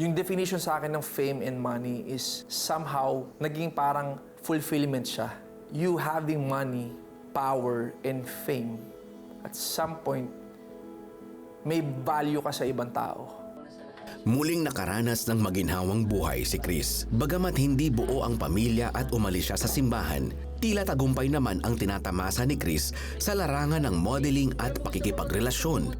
Yung definition sa akin ng fame and money is somehow naging parang fulfillment siya. You having money, power, and fame, at some point, may value ka sa ibang tao. Muling nakaranas ng maginhawang buhay si Chris. Bagamat hindi buo ang pamilya at umalis siya sa simbahan, tila tagumpay naman ang tinatamasa ni Chris sa larangan ng modeling at pakikipagrelasyon.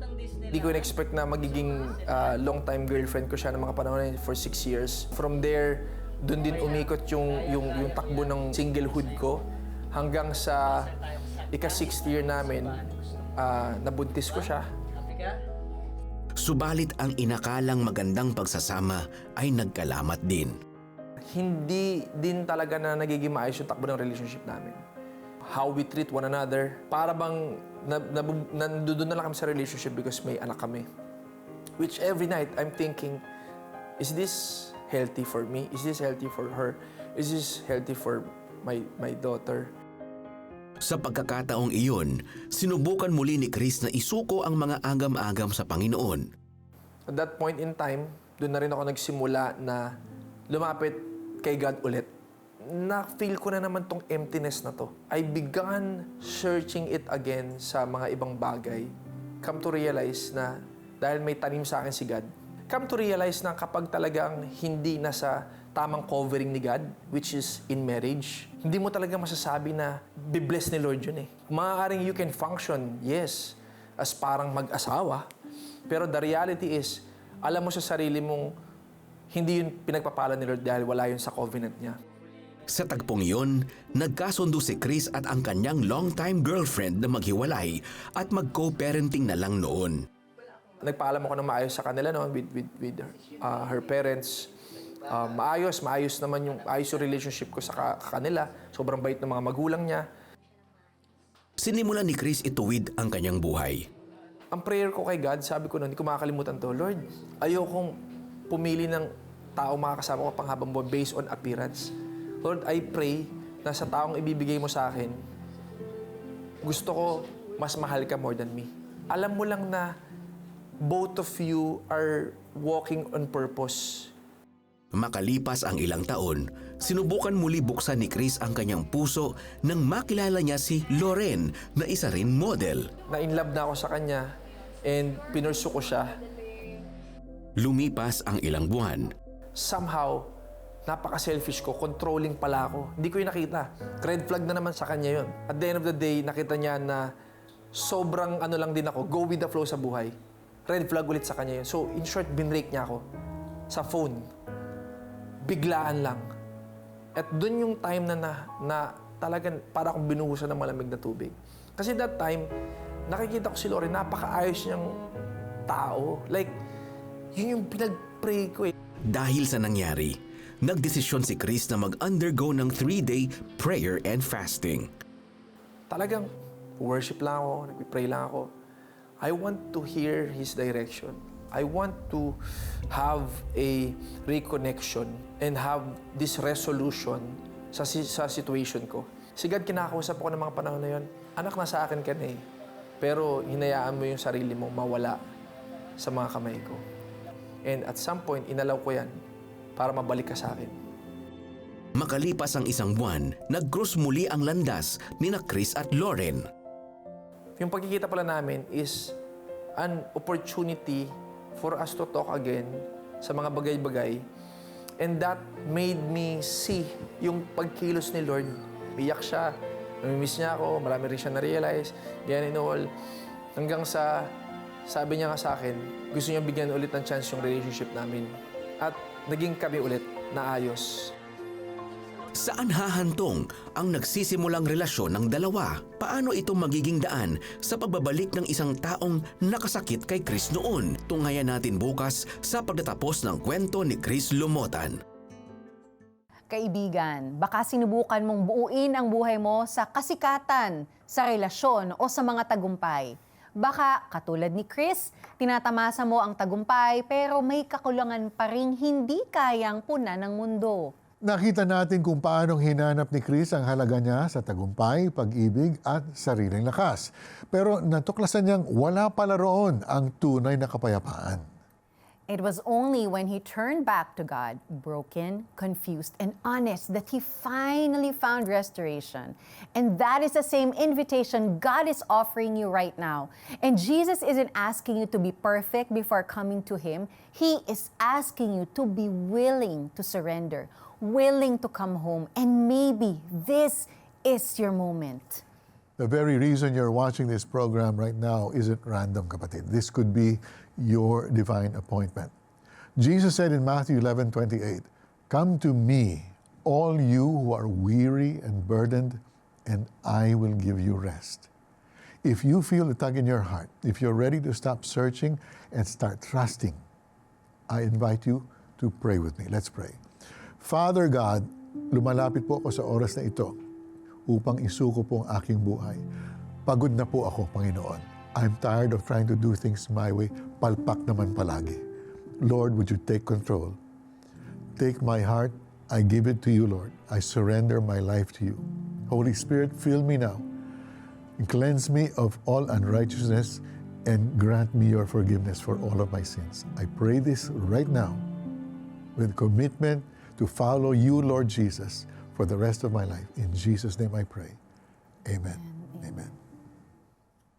Hindi ko in-expect na magiging ah, long-time girlfriend ko siya ng mga panahon for six years. From there, doon din umikot yung, yung, yung takbo ng singlehood ko hanggang sa ika-sixth year namin, ah, nabuntis ko siya. Subalit ang inakalang magandang pagsasama ay nagkalamat din. Hindi din talaga na nagiging maayos yung takbo ng relationship namin. How we treat one another, para bang na, na, nandoon na lang kami sa relationship because may anak kami. Which every night, I'm thinking, is this healthy for me? Is this healthy for her? Is this healthy for my, my daughter? Sa pagkakataong iyon, sinubukan muli ni Chris na isuko ang mga agam-agam sa Panginoon. At that point in time, doon na rin ako nagsimula na lumapit kay God ulit. Na-feel ko na naman tong emptiness na to. I began searching it again sa mga ibang bagay. Come to realize na dahil may tanim sa akin si God, come to realize na kapag talagang hindi na sa tamang covering ni God, which is in marriage, hindi mo talaga masasabi na bibless ni Lord yun eh. Maaaring you can function, yes, as parang mag-asawa, pero the reality is, alam mo sa sarili mong hindi yun pinagpapala ni Lord dahil wala yun sa covenant niya. Sa tagpong iyon, nagkasundo si Chris at ang kanyang longtime girlfriend na maghiwalay at mag-co-parenting na lang noon. Nagpaalam ako ng maayos sa kanila noon with, with, with her, uh, her parents. Uh, maayos, maayos naman yung, ayos yung relationship ko sa ka- kanila. Sobrang bait ng mga magulang niya. Sinimulan ni Chris ituwid ang kanyang buhay. Ang prayer ko kay God, sabi ko noon, hindi ko makakalimutan to, Lord, ayokong pumili ng tao makakasama ko panghabang buhay based on appearance. Lord, I pray na sa taong ibibigay mo sa akin, gusto ko mas mahal ka more than me. Alam mo lang na both of you are walking on purpose. Makalipas ang ilang taon, sinubukan muli buksan ni Chris ang kanyang puso nang makilala niya si Loren na isa rin model. Na in love na ako sa kanya and pinursu ko siya. Lumipas ang ilang buwan. Somehow, napaka-selfish ko, controlling pala ako. Hindi ko yung nakita. Red flag na naman sa kanya yon. At the end of the day, nakita niya na sobrang ano lang din ako, go with the flow sa buhay. Red flag ulit sa kanya yun. So, in short, binrake niya ako sa phone. Biglaan lang. At dun yung time na, na, na talagang para akong binuhusan ng malamig na tubig. Kasi that time, nakikita ko si Lori, napakaayos niyang tao. Like, yun yung pinag-pray ko eh. Dahil sa nangyari, nagdesisyon si Chris na mag-undergo ng three-day prayer and fasting. talagang worship lang ako, nagpipray lang ako. I want to hear His direction. I want to have a reconnection and have this resolution sa, sa situation ko. Si God, kinakausap ako ng mga panahon na yun, anak na sa akin ka na eh. Pero hinayaan mo yung sarili mo mawala sa mga kamay ko. And at some point, inalaw ko yan para mabalik ka sa akin. Makalipas ang isang buwan, nag-cross muli ang landas ni na Chris at Lauren. Yung pagkikita pala namin is an opportunity for us to talk again sa mga bagay-bagay. And that made me see yung pagkilos ni Lord. Iyak siya, namimiss niya ako, marami rin siya na-realize, yan and all. Hanggang sa, sabi niya nga sa akin, gusto niya bigyan ulit ng chance yung relationship namin. At naging kami ulit na ayos. Saan hahantong ang nagsisimulang relasyon ng dalawa? Paano ito magiging daan sa pagbabalik ng isang taong nakasakit kay Chris noon? Tunghayan natin bukas sa pagtatapos ng kwento ni Chris Lumotan. Kaibigan, baka sinubukan mong buuin ang buhay mo sa kasikatan, sa relasyon o sa mga tagumpay. Baka, katulad ni Chris, tinatamasa mo ang tagumpay pero may kakulangan pa ring hindi kayang puna ng mundo. Nakita natin kung paanong hinanap ni Chris ang halaga niya sa tagumpay, pag-ibig at sariling lakas. Pero natuklasan niyang wala pala roon ang tunay na kapayapaan. It was only when he turned back to God, broken, confused, and honest, that he finally found restoration. And that is the same invitation God is offering you right now. And Jesus isn't asking you to be perfect before coming to him, He is asking you to be willing to surrender, willing to come home. And maybe this is your moment. The very reason you're watching this program right now isn't random, kapatid. This could be your divine appointment. Jesus said in Matthew 11 28, Come to me, all you who are weary and burdened, and I will give you rest. If you feel the tug in your heart, if you're ready to stop searching and start trusting, I invite you to pray with me. Let's pray. Father God, lumalapit po ako sa oras na ito upang isuko po ang aking buhay. Pagod na po ako, Panginoon. I'm tired of trying to do things my way. Palpak naman palagi. Lord, would you take control? Take my heart. I give it to you, Lord. I surrender my life to you. Holy Spirit, fill me now. Cleanse me of all unrighteousness and grant me your forgiveness for all of my sins. I pray this right now with commitment to follow you, Lord Jesus, for the rest of my life. In Jesus' name I pray. Amen. Amen.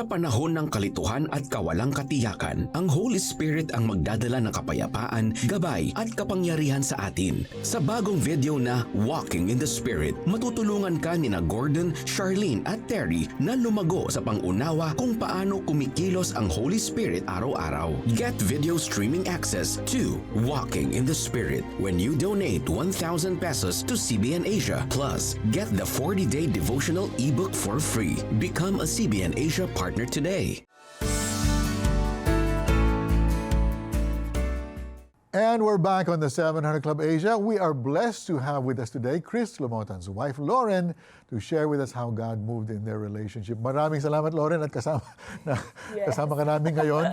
Sa panahon ng kalituhan at kawalang katiyakan, ang Holy Spirit ang magdadala ng kapayapaan, gabay at kapangyarihan sa atin. Sa bagong video na Walking in the Spirit, matutulungan ka ni na Gordon, Charlene at Terry na lumago sa pangunawa kung paano kumikilos ang Holy Spirit araw-araw. Get video streaming access to Walking in the Spirit when you donate 1,000 pesos to CBN Asia. Plus, get the 40-day devotional ebook for free. Become a CBN Asia partner today. And we're back on the 700 Club Asia. We are blessed to have with us today Chris Lumotan's wife, Lauren, to share with us how God moved in their relationship. Maraming salamat, Lauren, at kasama, na, kasama ka namin ngayon.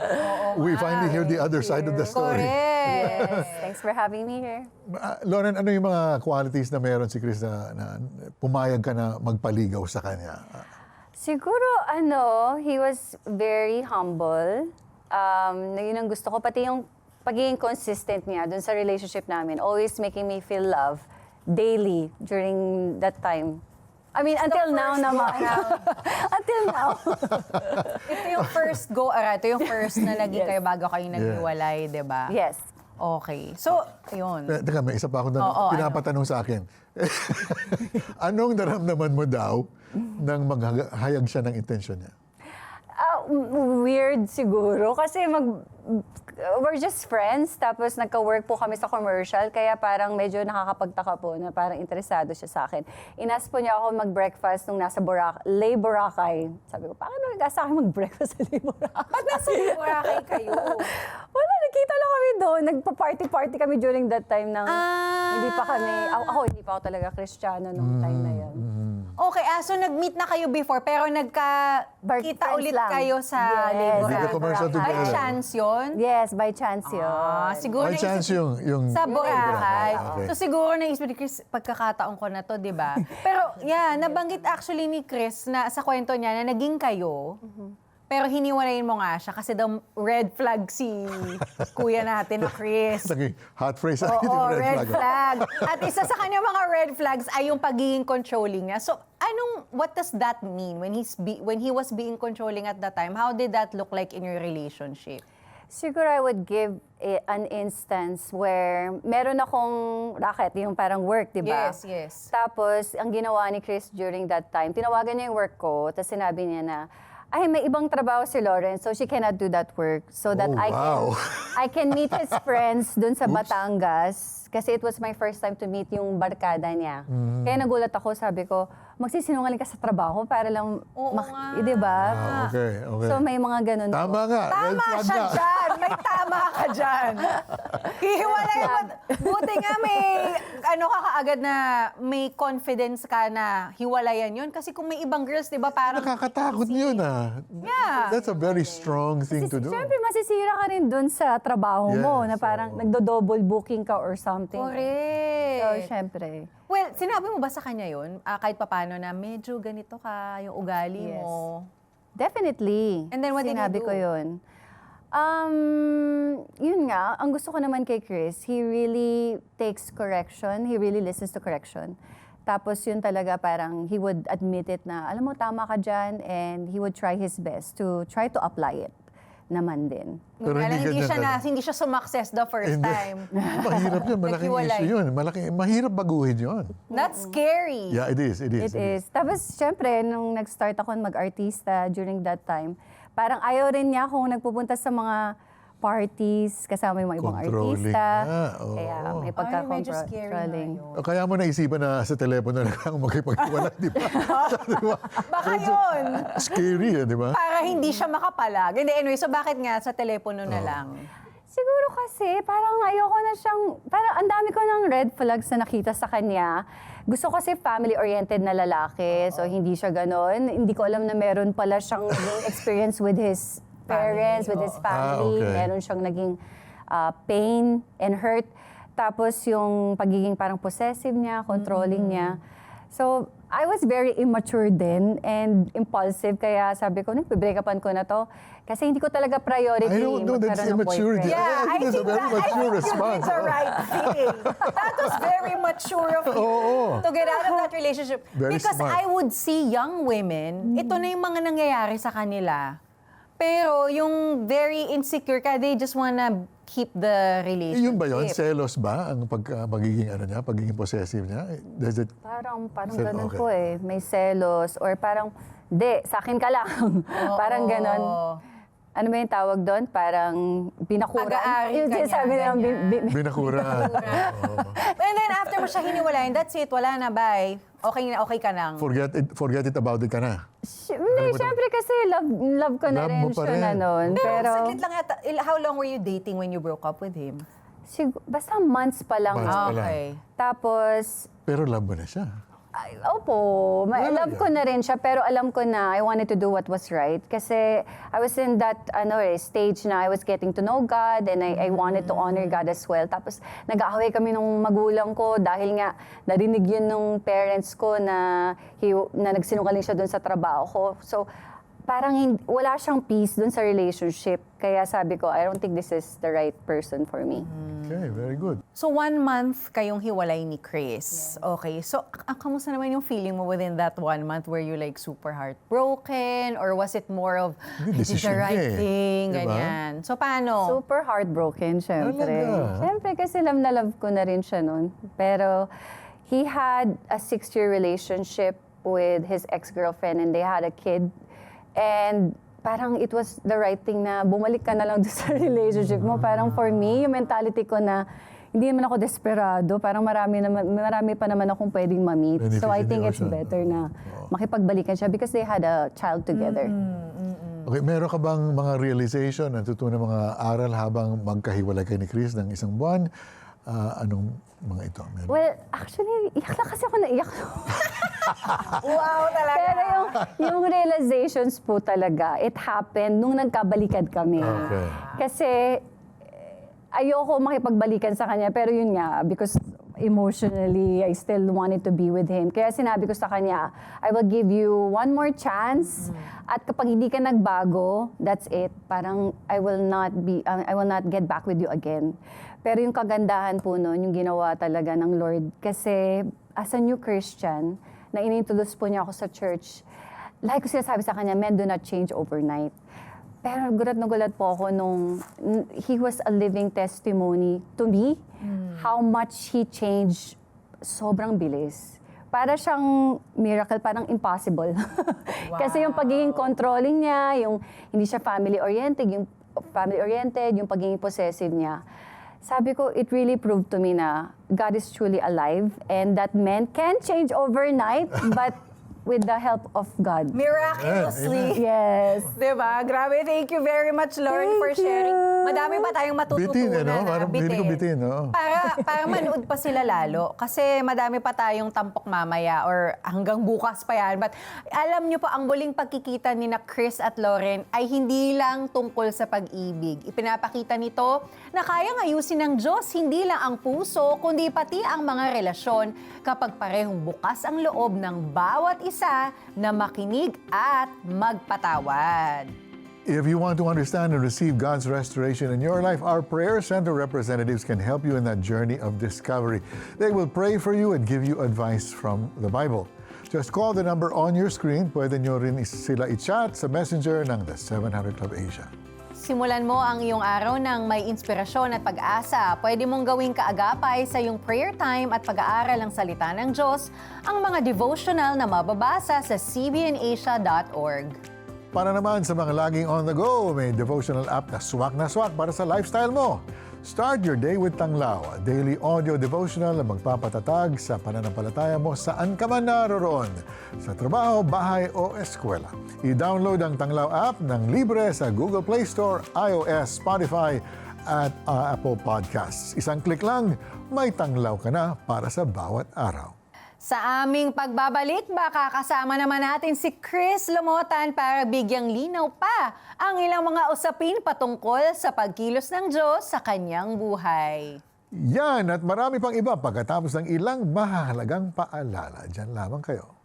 We finally hear the other side of the story. Correct. Thanks for having me here. Ah, Lauren, ano yung mga qualities na meron si Chris na, na pumayag ka na magpaligaw sa kanya? Siguro, ano, he was very humble. Um, na yun ang gusto ko. Pati yung pagiging consistent niya dun sa relationship namin. Always making me feel love daily during that time. I mean, until now naman. until now. Ito yung first go, ara, ito yung first na naging kayo bago kayo naghiwalay, di ba? yes. Okay. So, yun. Eh, Teka, may isa pa ako na Oo, pinapatanong sa akin. Anong naramdaman mo daw nang maghayag siya ng intensyon niya? Ah, w- weird siguro kasi mag we're just friends tapos nagka-work po kami sa commercial kaya parang medyo nakakapagtaka po na parang interesado siya sa akin. Inas po niya ako mag-breakfast nung nasa Boracay, Lay Boracay. Sabi ko, paano nag sa akin mag-breakfast sa Lay Boracay? Ba't nasa Boracay kayo? Wala, nagkita lang kami doon. Nagpa-party-party kami during that time ng Ah. hindi pa kami, ako, ako, hindi pa ako talaga Kristiyano nung time na yun. Okay, ah, so nag-meet na kayo before, pero Bar- nagka-kita friends ulit lang. kayo sa Yes. Commercial By together? chance yun? Yes, by chance yun. Ah, siguro May naisip- chance yung... yung Sa Boracay. Okay. So siguro naisip ni Chris, pagkakataon ko na to, di ba? Pero yeah, nabanggit actually ni Chris na sa kwento niya na naging kayo, pero hiniwalayin mo nga siya kasi daw red flag si kuya natin na Chris. Naging hot phrase Oo, yung red, flag. flag. At isa sa kanya mga red flags ay yung pagiging controlling niya. So, anong, what does that mean when he's be, when he was being controlling at that time? How did that look like in your relationship? Siguro I would give a- an instance where meron akong racket, yung parang work, di ba? Yes, yes. Tapos, ang ginawa ni Chris during that time, tinawagan niya yung work ko, tapos sinabi niya na, ay, may ibang trabaho si Lawrence, so she cannot do that work. So that Oh, I wow. can I can meet his friends dun sa Batangas. Kasi it was my first time to meet yung barkada niya. Mm-hmm. Kaya nagulat ako, sabi ko, magsisinungaling ka sa trabaho para lang, Oo mak- nga. di ba? Ah, okay, okay. So may mga ganun po. Tama nga. red Tama flag siya nga. dyan! May tama ka dyan! Hihiwalay mo. Buti nga may, ano ka kaagad na may confidence ka na hiwalayan yun. Kasi kung may ibang girls, di ba, parang... Nakakatakot yun ah. Yeah. That's a very strong thing to do. Siyempre, masisira ka rin dun sa trabaho mo Yes, na parang nagdo-double booking ka or something. Correct. So, syempre. Well, sinabi mo ba sa kanya yun? Ah, kahit papano na medyo ganito ka, yung ugali Yes. mo. Definitely. And then what did he Sinabi do? ko yun. Um, yun nga, ang gusto ko naman kay Chris, he really takes correction. He really listens to correction. Tapos yun talaga parang he would admit it na, alam mo, tama ka dyan, and he would try his best to try to apply it naman din. Pero Kaya hindi hindi siya na, hindi siya sumakses the first Hindi. time. Mahirap yun. Malaking Naghiwalay. issue yun. Malaki, mahirap baguhin yun. That's scary. Yeah, it is. It is. It is. Tapos, syempre, nung nag-start ako mag-artista during that time, parang ayaw rin niya kung nagpupunta sa mga parties kasama yung mga ibang Controlling artista. oo. Kaya may Ay, medyo scary nga pagka-controlling. yun. O Kaya mo naisipan na sa telepono na lang makipaghiwalay, di ba? di ba? Baka yun. Scary, eh, di ba? Para hindi siya makapalag. Hindi, anyway, so bakit nga sa telepono na lang? Siguro kasi, parang ayoko na siyang, parang ang dami ko ng red flags na nakita sa kanya. Gusto ko kasi family-oriented na lalaki, so hindi siya ganon. Hindi ko alam na meron pala siyang naging experience with his parents, with his family. Ah, okay. Meron siyang naging ah, pain and hurt. Tapos yung pagiging parang possessive niya, controlling niya. So, I was very immature then and impulsive. Kaya sabi ko, nagbe-break upan ko na to. Kasi hindi ko talaga priority I don't know, that's immaturity. Yeah, I think that's a very that- mature I think response. You did the right thing. That was very mature of you Oo. to get out of that relationship. Very Because smart. I would see young women, ito na yung mga nangyayari sa kanila. Pero yung very insecure ka, they just wanna keep the Eh, relationship. yun ba yun? Selos ba ang pag, ah, pagiging, ano niya, pagiging possessive niya? Does it, Parang, parang Sel- ganun okay. po eh. May selos or parang, di, sa akin ka lang. parang ganun. Ano ba yung tawag doon? Parang binakuran. Pag-aari Yung ka sinasabi niya, nilang bi- bi- binakuran? Oo. And then after mo siya hiniwalayan, that's it, wala na, bye. Okay na, okay ka nang. forget it, forget it about it ka na. Sy- Hindi, syempre kasi love, love ko na Love rin mo pa siya rin. na noon. Pero, Pero, saglit lang yata, il- how long were you dating when you broke up with him? sig- basta months pa lang. Months pa lang. Okay. Tapos, Pero love mo na siya. Ay, opo, ma- Talaga? love ko na rin siya pero alam ko na I wanted to do what was right kasi I was in that ano eh, stage na I was getting to know God and I, I wanted to honor God as well. Tapos nag-aaway kami nung magulang ko dahil nga narinig yun nung parents ko na, he, na nagsinungaling siya doon sa trabaho ko. So parang hin- wala siyang peace doon sa relationship. Kaya sabi ko, I don't think this is the right person for me. Okay, very good. So one month kayong hiwalay ni Chris. Okay. So ah, kamusta naman yung feeling mo within that one month? Were you like super heartbroken? Or was it more of, Hindi, I did the right niya eh. thing, Diba? ganyan. So paano? Super heartbroken, syempre. Talaga? Syempre, kasi love na love ko na rin siya noon. Pero he had a six-year relationship with his ex-girlfriend and they had a kid. And parang it was the right thing na bumalik ka na lang doon sa relationship mo. Parang for me, yung mentality ko na hindi naman ako desperado. Parang marami, naman, marami pa naman akong pwedeng ma-meet. So I think it's Beneficiary better na makipagbalikan siya because they had a child together. Okay, meron ka bang mga realization, natutunan mga aral habang magkahiwalay kay ni Chris ng isang buwan? Ah, anong mga ito? Meron? Well, actually, iyak na kasi ako naiyak. wow, talaga. Pero yung, yung realizations po talaga, it happened nung nagkabalikan kami. Okay. Kasi eh, ayoko makipagbalikan sa kanya, pero yun nga, because emotionally, I still wanted to be with him. Kaya sinabi ko sa kanya, I will give you one more chance. At kapag hindi ka nagbago, that's it. Parang I will not be, uh, I will not get back with you again. Pero yung kagandahan po noon, yung ginawa talaga ng Lord. Kasi as a new Christian, na inintroduce po niya ako sa church, like ko sinasabi sa kanya, men do not change overnight. Pero gulat na gulat po ako nung he was a living testimony to me how much he changed sobrang bilis. para siyang miracle, parang impossible. Kasi yung pagiging controlling niya, yung hindi siya family-oriented, yung family-oriented, yung pagiging possessive niya. Sabi ko, it really proved to me na God is truly alive and that men can change overnight, but with the help of God. Miraculously. Yes. Diba? Grabe, thank you very much, Lauren, for Thank you. sharing. Madami pa tayong matututunan. Bitin, eh, no? Parang hindi ko bitin, no? Para, para manood pa sila lalo. Kasi madami pa tayong tampok mamaya or hanggang bukas pa yan. But alam nyo po, ang muling pagkikita ni na Chris at Lauren ay hindi lang tungkol sa pag-ibig. Ipinapakita nito na kayang ayusin ng Diyos hindi lang ang puso, kundi pati ang mga relasyon kapag parehong bukas ang loob ng bawat isa na makinig at magpatawad. If you want to understand and receive God's restoration in your life, our Prayer Center representatives can help you in that journey of discovery. They will pray for you and give you advice from the Bible. Just call the number on your screen. Pwede nyo rin sila i-chat sa messenger ng The 700 Club Asia. Simulan mo ang iyong araw ng may inspirasyon at pag-asa. Pwede mong gawing kaagapay sa iyong prayer time at pag-aaral ng salita ng Diyos ang mga devotional na mababasa sa cbnasia.org. Para naman sa mga laging on the go, may devotional app na swak na swak para sa lifestyle mo. Start your day with Tanglaw, a daily audio devotional na magpapatatag sa pananampalataya mo saan ka man naroroon, sa trabaho, bahay o eskwela. I-download ang Tanglaw app ng libre sa Google Play Store, iOS, Spotify at uh, Apple Podcasts. Isang click lang, may Tanglaw ka na para sa bawat araw. Sa aming pagbabalik, baka kasama naman natin si Chris Lumotan para bigyang linaw pa ang ilang mga usapin patungkol sa pagkilos ng Diyos sa kanyang buhay. Yan at marami pang iba pagkatapos ng ilang mahalagang paalala. Diyan lamang kayo.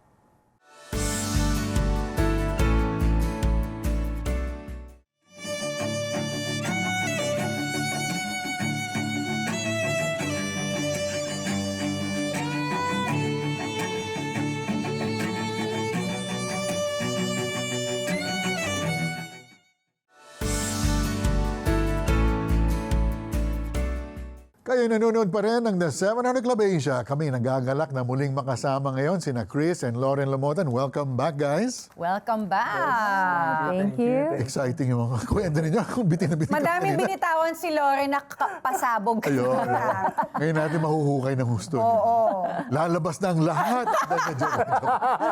Kayo nanonood pa rin ng The 700 Club Asia. Kami nagagalak na muling makasama ngayon sina Chris and Lauren Lamotan. Welcome back, guys. Welcome back! Thank you. Exciting yung mga kwento ninyo. Kung bitin na bitin Madaming kanina. binitawan si Lore na ka- pasabog. Ayun. ayun. Ngayon natin mahuhukay ng husto. Oo. Lalabas na ang lahat. Joke, joke,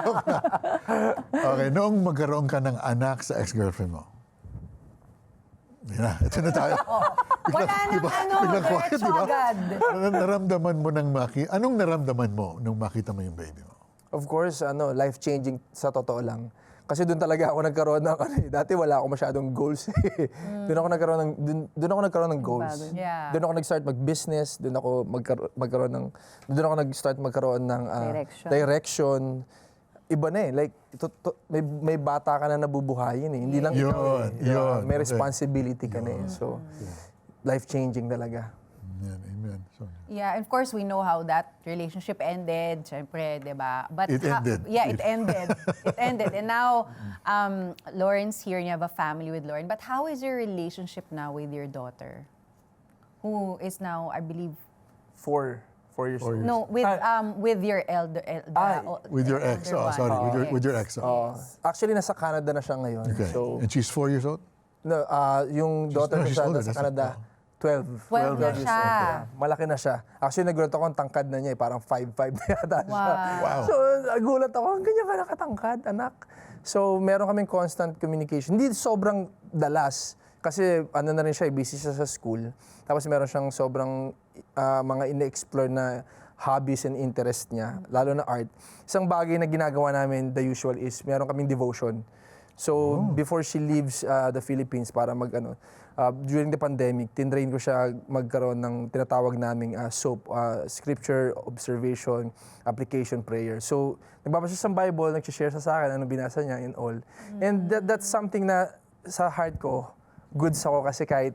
joke okay, noong magkaroon ka ng anak sa ex-girlfriend mo. Yan na, ito na tayo. Wala nang Diba? ano, Biglang quiet, diretso diba? agad. Nar- Naramdaman mo nang maki... Anong naramdaman mo nung makita mo yung baby mo? Of course, ano, life-changing sa totoo lang. Kasi doon talaga ako nagkaroon ng, ano, eh, dati wala ako masyadong goals. eh. doon ako nagkaroon ng, doon, doon ako nagkaroon ng goals. Yeah. Doon ako nag-start mag-business, doon ako magkaroon, magkaroon ng, doon ako nag-start magkaroon ng ah, Direction. direction. Iba na eh, like, to, to- may, may bata ka na nabubuhayin eh. Hindi lang Yun, ikaw eh. Yun. May Okay. responsibility ka na eh. So, life-changing talaga. Yan, amen. So, Yeah, and of course, we know how that relationship ended. Siyempre, di ba? But It ha- ended. Yeah, it ended. it ended. And now, um, Lauren's here and you have a family with Lauren. But how is your relationship now with your daughter? Who is now, I believe, Four, four years Four years. no, with um with your elder, el- the Ay, o- with your ex. elder Oh, one. sorry. With your, with your ex. oh. Oh, actually, nasa Canada na siya ngayon. Okay. So, And she's four years old? No, ah, yung daughter no, ko she's sa older, nasa that's- Canada, 12. 12 na years siya. old, yeah. Malaki na siya. Actually, nagulat ako ang tangkad na niya, eh, parang 5'5 na yata siya. Wow. So, nagulat ako, ang ganyan ka nakatangkad, anak. So, meron kaming constant communication. Hindi sobrang dalas, kasi ano na rin siya, eh, busy siya sa school. Tapos meron siyang sobrang ah, mga ine-explore na hobbies and interest niya, lalo na art. Isang bagay na ginagawa namin, the usual is, meron kaming devotion. So, before she leaves uh, the Philippines para mag ano, uh, during the pandemic, tinrain ko siya magkaroon ng tinatawag naming uh, SOAP, uh, Scripture, Observation, Application, Prayer. So, nagbabasa siya sa Bible, nag-share siya sa akin, ano binasa niya and all. And that, that's something na sa heart ko, goods ako kasi kahit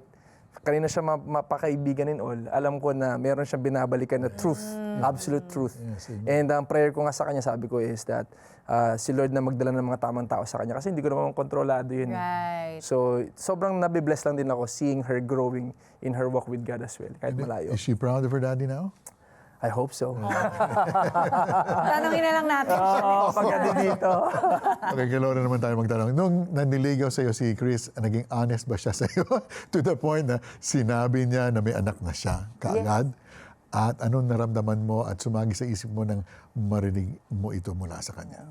kanina siya ma- mapakaibigan and all, alam ko na meron siyang binabalikan na truth, absolute truth. And ang prayer ko nga sa kanya, sabi ko is that uh, si Lord na magdala ng mga tamang tao sa kanya kasi hindi ko naman kontrolado yun. eh. Right. So, sobrang nabibless lang din ako seeing her growing in her walk with God as well, kahit malayo. Is she proud of her daddy now? I hope so. Tanongin na lang natin. Oo, pagka dito. Okay, kay Laura naman tayo magtanong. Nung naniligaw sa'yo si Chris, naging honest ba siya sa'yo? to the point na sinabi niya na may anak na siya kaagad? At anong naramdaman mo at sumagi sa isip mo nang marinig mo ito mula sa kanya?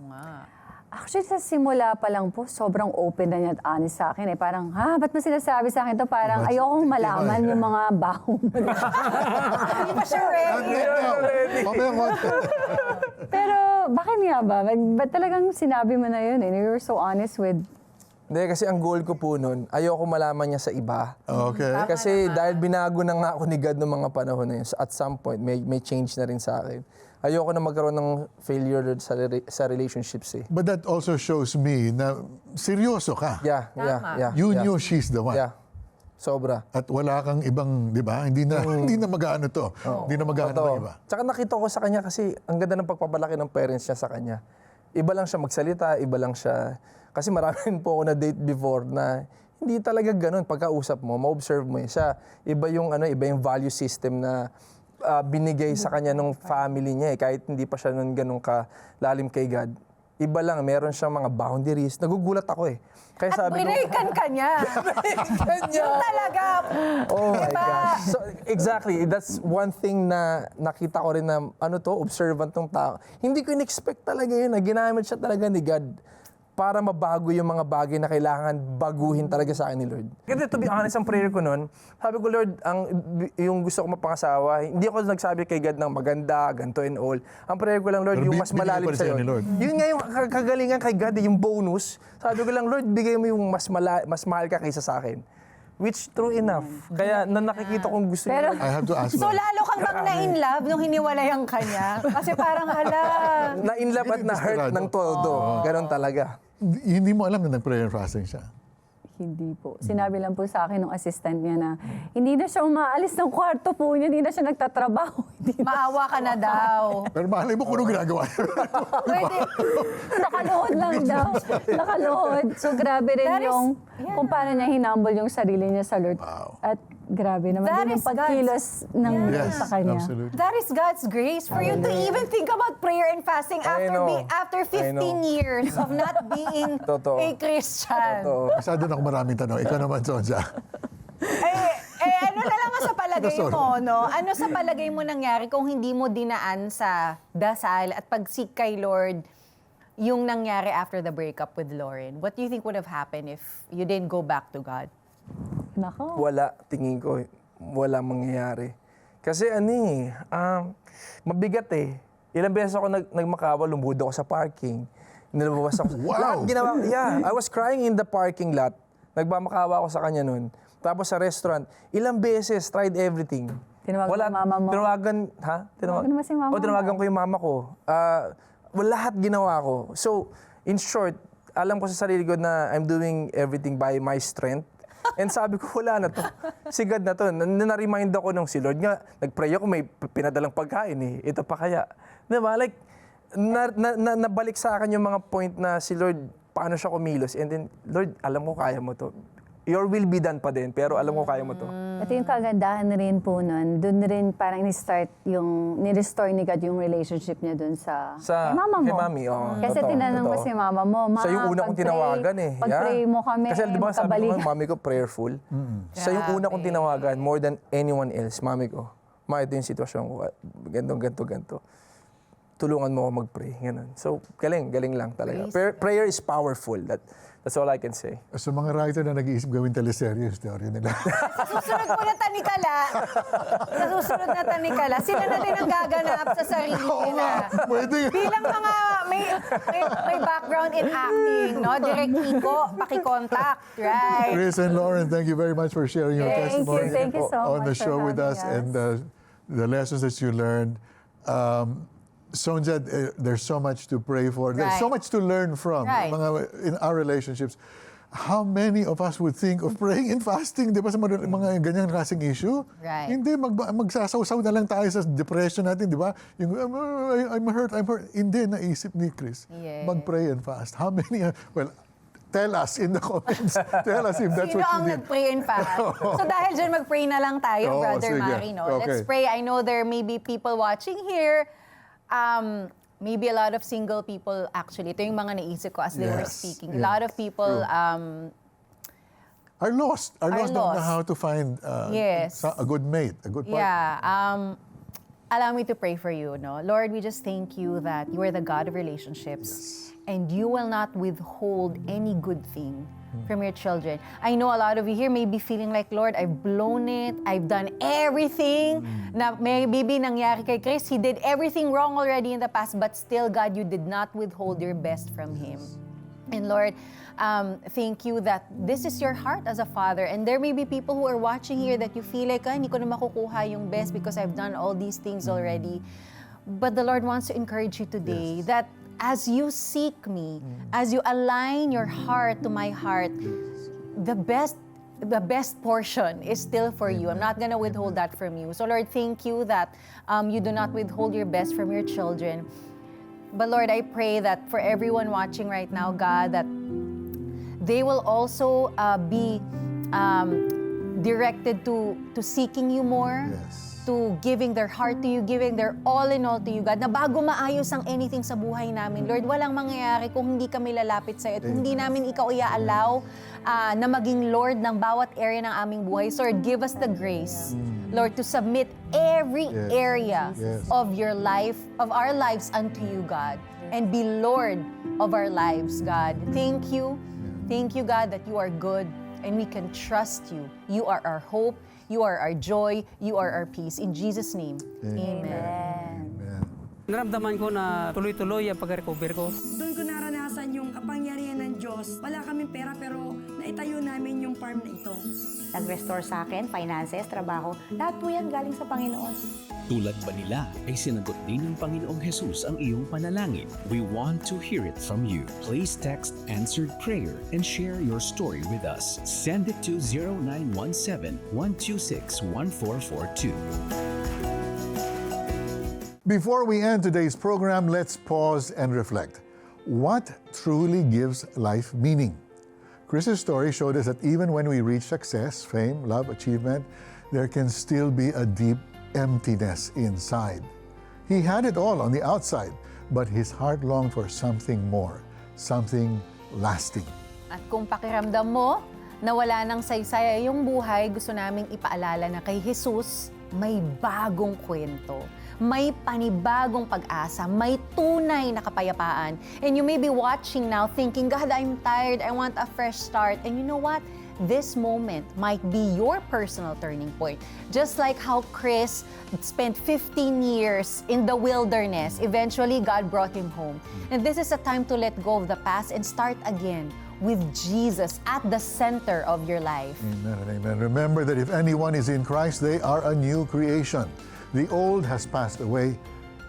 Actually, sa simula pa lang po, sobrang open na niya at honest sa akin. Eh. Parang, ha, ba't mo sinasabi sa akin to? Parang Ba't- ayokong malaman yung mga baho mo. Hindi pa siya ready. Mamaya. Pero bakit nga ba? Ba't, ba't talagang sinabi mo na yun? Eh? You were so honest with... Hindi, kasi ang goal ko po nun, ayoko malaman niya sa iba. Okay. Kasi dahil binago na nga ako ni God noong mga panahon na yun, at some point, may, may change na rin sa akin. Ayoko na magkaroon ng failure sa, re- sa relationships eh. But that also shows me na seryoso ka. Yeah, yeah, yeah. You yeah, knew she's the one. Yeah. Sobra. At wala kang ibang, di ba? Hindi na, hindi na mag-ano to. Hindi na mag-ano ng iba. Tsaka nakita ko sa kanya kasi ang ganda ng pagpapalaki ng parents niya sa kanya. Iba lang siya magsalita, iba lang siya... Kasi marami rin po ako na date before na hindi talaga ganun. Pagkausap mo, ma-observe mo yun. Siya, iba yung, ano, iba yung value system na ah, binigay sa kanya ng family niya eh. Kahit hindi pa siya nun ganun ka lalim kay God. Iba lang, meron siyang mga boundaries. Nagugulat ako eh. Kaya At sabi ko, binaykan ka niya. kanya. Talaga. Oh my Diba? gosh. So, exactly. That's one thing na nakita ko rin na, ano to, observant tong tao. Hindi ko in-expect talaga yun. Na ginamit siya talaga ni God para mabago yung mga bagay na kailangan baguhin talaga sa akin ni Lord. Kasi to be honest, ang prayer ko noon, sabi ko, Lord, ang, yung gusto ko mapangasawa, hindi ako nagsabi kay God ng maganda, ganto and all. Ang prayer ko lang, Lord, Pero yung mas malalim sa'yo Lord. Yun nga yung ka- kagalingan kay God, eh, yung bonus. Sabi ko lang, Lord, bigay mo yung mas, mala- mas mahal ka kaysa sa akin. Which true enough. Kaya na nakikita kong gusto Pero- niya. I have to ask So lalo kang bang na-in love nung hiniwalayan ka niya? Kasi parang hala. na in love at na hurt ng todo. Ganon talaga. Hindi- Hindi mo alam na nag-prayer and fasting siya. Hindi po. Sinabi lang po sa akin ng assistant niya na hindi na siya umaalis ng kwarto po niya, hindi na siya nagtatrabaho. Hindi na. Maawa ka na daw. Pero malay mo kung ano ginagawa niya. Pwede. Nakaluhod lang daw. Nakaluhod. So grabe rin That is- yung yeah. kung paano niya hinumble yung sarili niya sa Lord. Wow. At grabe naman That din is yung pagkilos ng yes, sa kanya. absolutely. That is God's grace for you to even think about prayer and fasting I after know. be, after I 15 know. years of not being Totoo. a Christian. Oo. Masyado na ako maraming tanong. Ikaw naman, Sonja. Eh, eh, ano na lang ang sa palagay Sorry. mo, no? Ano sa palagay mo nangyari kung hindi mo dinaan sa dasal at pagsik kay Lord yung nangyari after the breakup with Lauren? What do you think would have happened if you didn't go back to God? Nako. Wala, tingin ko, wala mangyayari. Kasi ano eh, um, mabigat eh. Ilang beses ako nag, nagmakawa, lumubod ako sa parking. Nilabas ako. Wow! Lahat ginawa, yeah, I was crying in the parking lot. Nagmamakawa ako sa kanya noon. Tapos sa restaurant, ilang beses, tried everything. Tinawagan mo mama mo? Tinawagan, ha? Tinawagan mo si mama O, tinawagan mo? ko yung mama ko. Ah, well, lahat ginawa ko. So, in short, alam ko sa sarili ko na I'm doing everything by my strength. And sabi ko, wala na to. Si God na to. Na- Na-remind ako nung si Lord nga, nag-pray ako, may pinadalang pagkain eh. Ito pa kaya. Di ba? Like, na, na, na, nabalik sa akin yung mga point na si Lord, paano siya kumilos. And then, Lord, alam ko kaya mo to. Your will be done pa din, pero alam ko kaya mo to. Ito yung kagandahan na rin po nun. Doon rin parang ni-start yung, ni-restore ni God yung relationship niya doon sa, Sa- kay mama mo. kay mami, oo. Kasi Totoo, tinanong mo totoo. si mama mo, Ma, Siya yung una kong pag-pray- tinawagan eh. Pag-pray Yeah. mo kami, Kasi di ba sabi ko, magkabalikan. mami ko prayerful. Siya yung una kong tinawagan more than anyone else, mami ko. Ma, ito yung sitwasyon ko. Ganto, ganto, ganto. Tulungan mo ako mag-pray. Ganun. So, galing, galing lang talaga. Prayer, prayer is powerful. That, that's all I can say. Sa mga writer na nag-iisip gawin teleserye, yung story nila. Susunod po na tanikala, sa susunod na tanikala, sila na din ang gaganap sa sarili nila. Pwede. Bilang mga may, may, may background in acting, no? Direct Iko, pakicontact, right? Chris and Lauren, thank you very much for sharing your Thank you, testimony thank you so on the much for show with us having and uh, the lessons that you learned. Um, Sonja, uh, there's so much to pray for. There's so Right. much to learn from Right. mga, in our relationships. How many of us would think of praying and fasting, di ba, sa mga, mga ganyan klaseng issue? Right. Hindi, mag, magsasawsaw na lang tayo sa depression natin, di ba? Yung, um, I- I'm hurt, I'm hurt. Hindi, naisip ni Chris. Yes. Mag-pray and fast. How many, uh, well, tell us in the comments. tell us if that's Sino what ang you did. nag-pray and fast? so dahil dyan, mag-pray na lang tayo, Oo, Brother sige. Mari. No? Okay. Let's pray. I know there may be people watching here. Um, maybe a lot of single people actually. Ito yung mga naisip ko as they were Yes, speaking. A yeah, lot of people true. um, Are lost. Are, Are lost. Don't know lost. how to find uh, Yes. a good mate, a good partner. Yeah. Um, allow me to pray for you. No, Lord, we just thank you that you are the God of relationships, and you will not withhold any good thing from your children. I know a lot of you here may be feeling like, Lord, I've blown it. I've done everything. Na maybe nangyari kay Chris, he did everything wrong already in the past, but still, God, you did not withhold your best from him. And Lord, um, thank you that this is your heart as a father. And there may be people who are watching here that you feel like, ah, hindi ko na makukuha yung best because I've done all these things already. But the Lord wants to encourage you today that as you seek me, as you align your heart to my heart, the best the best portion is still for you. I'm not gonna withhold that from you. So Lord, thank you that um, you do not withhold your best from your children. But Lord, I pray that for everyone watching right now, God, that they will also uh, be um, directed to to seeking you more, Yes. to giving their heart to you, giving their all in all to you, God. Na bago maayos ang anything sa buhay namin, Lord, walang mangyayari kung hindi kami lalapit sa iyo kung hindi namin ikaw i-allow ah, na maging Lord ng bawat area ng aming buhay. So Lord, give us the grace, Lord, to submit every Yes. area Yes. of your life, of our lives unto you, God, and be Lord of our lives, God. Thank you. Thank you, God, that you are good and we can trust you. You are our hope, you are our joy, you are our peace. In Jesus' name, amen. Amen. Naramdaman ko na tuloy-tuloy ang pag-recover ko. Doon ko naranasan yung kapangyarihan ng Diyos. Wala kaming pera pero naitayo namin yung farm na ito. nag-restore sa akin, finances, trabaho. Lahat po yan galing sa Panginoon. Tulad ba nila ay sinagot din ng Panginoong Jesus ang iyong panalangin? We want to hear it from you. Please text answered prayer and share your story with us. Send it to 0917 126 1442. Before we end today's program, let's pause and reflect. What truly gives life meaning? Chris's story showed us that even when we reach success, fame, love, achievement, there can still be a deep emptiness inside. He had it all on the outside, but his heart longed for something more, something lasting. At kung pakiramdam mo na wala nang saysay yung buhay, gusto naming ipaalala na kay Jesus may bagong kwento. May panibagong pag-asa, may tunay na kapayapaan. And you may be watching now thinking, God, I'm tired, I want a fresh start. And you know what? This moment might be your personal turning point. Just like how Chris spent 15 years in the wilderness, eventually God brought him home. And this is a time to let go of the past and start again with Jesus at the center of your life. Amen and amen. Remember that if anyone is in Christ, they are a new creation. The old has passed away,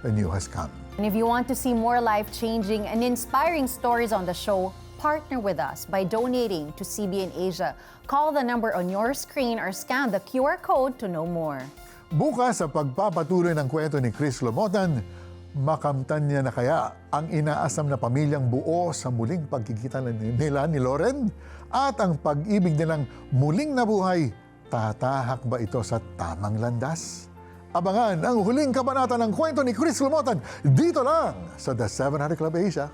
the new has come. And if you want to see more life changing and inspiring stories on the show, partner with us by donating to CBN Asia. Call the number on your screen or scan the QR code to know more. Bukas sa pagpapatuloy ng kwento ni Chris Lomotan, makamtan niya na kaya ang inaasam na pamilyang buo sa muling pagkikita nila ni Loren? At ang pag-ibig nilang muling nabuhay, tatahak ba ito sa tamang landas? Abangan ang huling kabanata ng kwento ni Chris Lomotan dito lang sa The 700 Club Asia.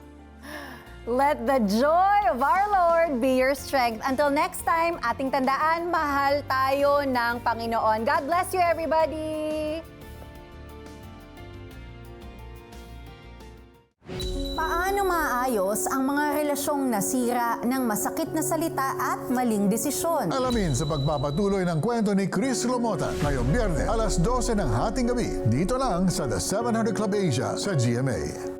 Let the joy of our Lord be your strength. Until next time, ating tandaan, mahal tayo ng Panginoon. God bless you, everybody! Paano maayos ang mga relasyong nasira ng masakit na salita at maling desisyon? Alamin sa pagpapatuloy ng kwento ni Chris Lomotan ngayong biyernes alas 12 ng hating gabi dito lang sa The 700 Club Asia sa GMA.